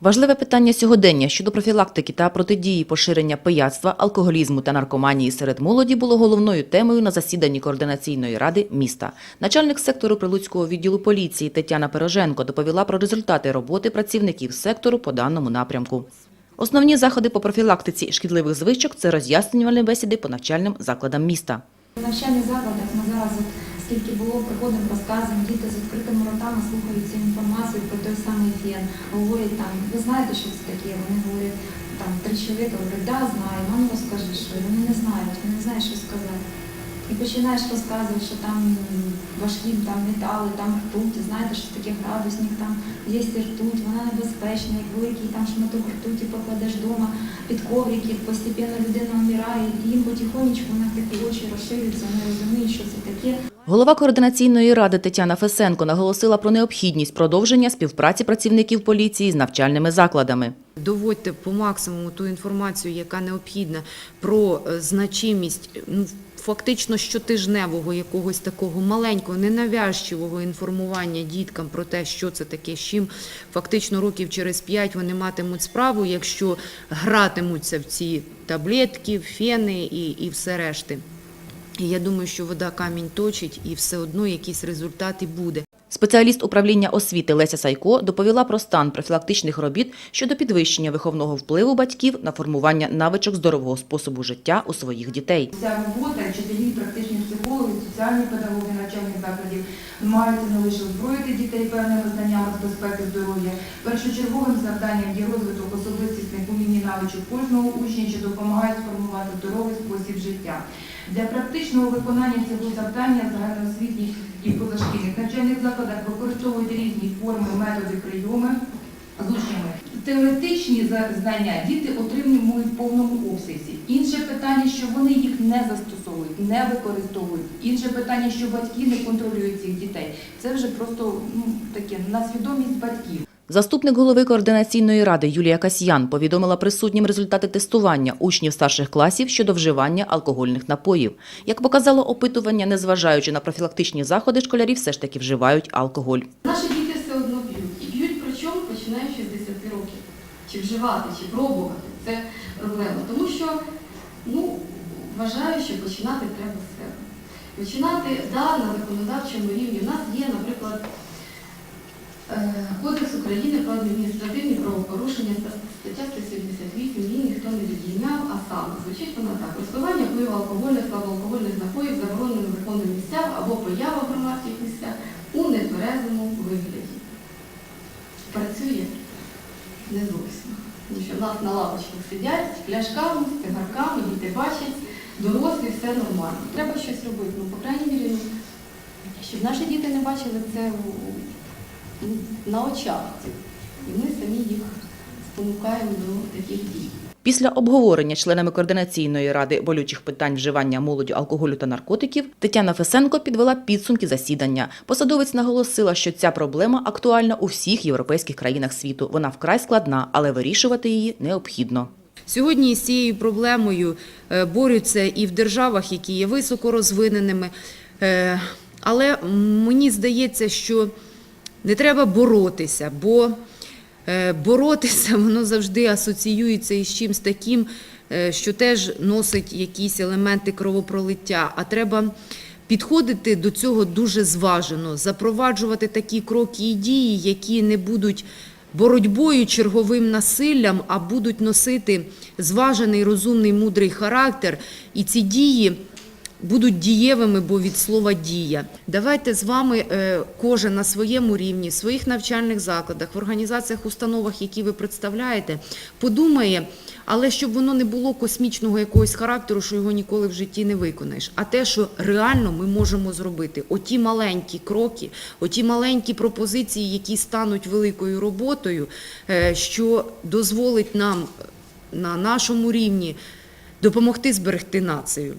Важливе питання сьогодення щодо профілактики та протидії поширення пияцтва, алкоголізму та наркоманії серед молоді було головною темою на засіданні координаційної ради міста. Начальник сектору Прилуцького відділу поліції Тетяна Пироженко доповіла про результати роботи працівників сектору по даному напрямку. Основні заходи по профілактиці шкідливих звичок це роз'яснювальні бесіди по навчальним закладам міста. В навчальних закладах ми зараз, скільки було, приходимо, розказуємо, діти з відкритими ротами слухають цю інформацію про той самий фен. Говорять там, ви знаєте, що це таке? Вони говорять, там три чоловіка говорять, да, знаю, ну розкажи, що вони не знають, вони не знають, що сказати. І починаєш розказувати, що там важкі там метали, там ртуть, знаєте, що таке градусник, там є ртуть, вона небезпечна, як великий там шматок ртуті покладеш вдома під коврики, постепенно людина вмирає, і їм потихонечку вона такі очі розширюються, вони розуміють, що це таке. Голова координаційної ради Тетяна Фесенко наголосила про необхідність продовження співпраці працівників поліції з навчальними закладами. Доводьте по максимуму ту інформацію, яка необхідна про е, значимість ну, фактично щотижневого якогось такого маленького, ненавязчивого інформування діткам про те, що це таке, з чим фактично років через п'ять вони матимуть справу, якщо гратимуться в ці таблетки, фени і, і все решти. І я думаю, що вода камінь точить, і все одно якийсь результат і буде. Спеціаліст управління освіти Леся Сайко доповіла про стан профілактичних робіт щодо підвищення виховного впливу батьків на формування навичок здорового способу життя у своїх дітей. Ця робота, вчителі, практичні психологи, соціальні педагоги навчальних закладів намагаються не лише озброїти дітей певними знаннями з безпеки здоров'я. Першочерговим завданням є розвиток особистісних умінь навичок кожного учня, що допомагають сформувати здоровий спосіб життя. Для практичного виконання цього завдання загальноосвітніх і позашкільних навчальних закладах використовують різні форми, методи, прийоми з учнями. Теоретичні знання діти отримують в повному обсязі. Інше питання, що вони їх не застосовують, не використовують. Інше питання, що батьки не контролюють цих дітей. Це вже просто ну таке на свідомість батьків. Заступник голови координаційної ради Юлія Касьян повідомила присутнім результати тестування учнів старших класів щодо вживання алкогольних напоїв. Як показало опитування, незважаючи на профілактичні заходи, школярі все ж таки вживають алкоголь. Наші діти все одно п'ють. І п'ють причому починаючи з 10 років. Чи вживати, чи пробувати це проблема. Тому що ну, вважаю, що починати треба з себе. Починати да, на законодавчому рівні. У нас є, наприклад, Кодекс України про адміністративні правопорушення, стаття 178, її ніхто не відійняв, а саме звучить вона так. Розпивання пива алкогольних, слабоалкогольних напоїв заборонено законних місцях або поява в громадських місцях у нетверезому вигляді. Працює не зовсім. В нас на лавочках сидять пляшками, цигарками, діти бачать, дорослі, все нормально. Треба щось робити. Ну, по крайній мірі, щоб наші діти не бачили це у- на очах. І ми самі їх спонукаємо до таких дій. Після обговорення членами координаційної ради болючих питань вживання молоді алкоголю та наркотиків Тетяна Фесенко підвела підсумки засідання. Посадовець наголосила, що ця проблема актуальна у всіх європейських країнах світу. Вона вкрай складна, але вирішувати її необхідно. Сьогодні з цією проблемою е, борються і в державах, які є високорозвиненими. Е, Але мені здається, що не треба боротися, бо е, боротися воно завжди асоціюється із чимось таким, е, що теж носить якісь елементи кровопролиття. А треба підходити до цього дуже зважено, запроваджувати такі кроки і дії, які не будуть боротьбою черговим насиллям, а будуть носити зважений, розумний, мудрий характер. І ці дії будуть дієвими, бо від слова дія. Давайте з вами е, кожен на своєму рівні, в своїх навчальних закладах, в організаціях, установах, які ви представляєте, подумає, але щоб воно не було космічного якогось характеру, що його ніколи в житті не виконаєш. А те, що реально ми можемо зробити, оті маленькі кроки, оті маленькі пропозиції, які стануть великою роботою, е, що дозволить нам на нашому рівні допомогти зберегти націю.